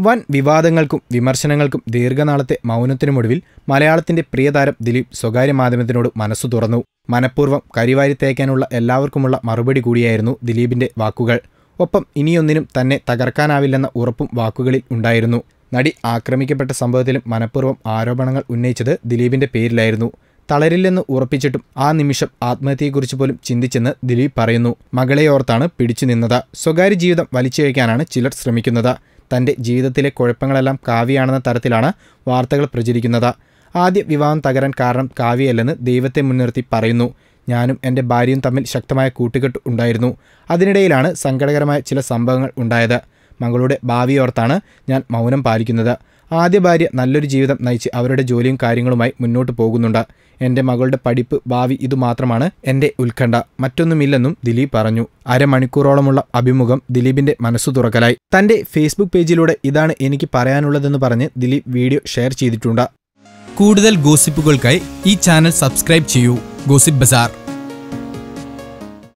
വൻ വിവാദങ്ങൾക്കും വിമർശനങ്ങൾക്കും ദീർഘനാളത്തെ മൗനത്തിനുമൊടുവിൽ മലയാളത്തിന്റെ പ്രിയതാരം ദിലീപ് സ്വകാര്യ മാധ്യമത്തിനോട് മനസ്സു തുറന്നു. മനഃപൂർവം കരിവാരി തേക്കാനുള്ള എല്ലാവർക്കുമുള്ള മറുപടി കൂടിയായിരുന്നു ദിലീപിന്റെ വാക്കുകൾ. ഒപ്പം ഇനിയൊന്നിനും തന്നെ തകർക്കാനാവില്ലെന്ന ഉറപ്പും വാക്കുകളിൽ ഉണ്ടായിരുന്നു. നടി ആക്രമിക്കപ്പെട്ട സംഭവത്തിലും മനഃപൂർവം ആരോപണങ്ങൾ ഉന്നയിച്ചത് ദിലീപിന്റെ പേരിലായിരുന്നു. തളരില്ലെന്ന് ഉറപ്പിച്ചിട്ടും ആ നിമിഷം ആത്മഹത്യയെക്കുറിച്ച് പോലും ചിന്തിച്ചെന്ന് ദിലീപ് പറയുന്നു. മകളെയോർത്താണ് പിടിച്ചു നിന്നത്. സ്വകാര്യ ജീവിതം വലിച്ചിഴയ്ക്കാനാണ് ചിലർ ശ്രമിക്കുന്നത്. തന്റെ ജീവിതത്തിലെ കുഴപ്പങ്ങളെല്ലാം കാവ്യാണെന്ന തരത്തിലാണ് വാർത്തകൾ പ്രചരിക്കുന്നത്. ആദ്യ വിവാഹം തകരാൻ കാരണം കാവ്യയല്ലെന്ന് ദൈവത്തെ മുൻനിർത്തി പറയുന്നു. ഞാനും എന്റെ ഭാര്യയും തമ്മിൽ ശക്തമായ കൂട്ടുകെട്ട് ഉണ്ടായിരുന്നു. അതിനിടയിലാണ് സങ്കടകരമായ ചില സംഭവങ്ങൾ ഉണ്ടായത്. മകളുടെ ഭാവിയോർത്താണ് ഞാൻ മൗനം പാലിക്കുന്നത്. ആദ്യ ഭാര്യ നല്ലൊരു ജീവിതം നയിച്ച് അവരുടെ ജോലിയും കാര്യങ്ങളുമായി മുന്നോട്ട് പോകുന്നുണ്ട്. എന്റെ മകളുടെ പഠിപ്പ് ഭാവി ഇതുമാത്രമാണ് എന്റെ ഉത്കണ്ഠ. മറ്റൊന്നുമില്ലെന്നും ദിലീപ് പറഞ്ഞു. അരമണിക്കൂറോളമുള്ള അഭിമുഖം ദിലീപിന്റെ മനസ്സു തുറക്കലായി. തന്റെ ഫേസ്ബുക്ക് പേജിലൂടെ ഇതാണ് എനിക്ക് പറയാനുള്ളതെന്ന് പറഞ്ഞ് ദിലീപ് വീഡിയോ ഷെയർ ചെയ്തിട്ടുണ്ട്. കൂടുതൽ ഗോസിപ്പുകൾക്കായി ഈ ചാനൽ സബ്സ്ക്രൈബ് ചെയ്യൂ. Gossip bazaar.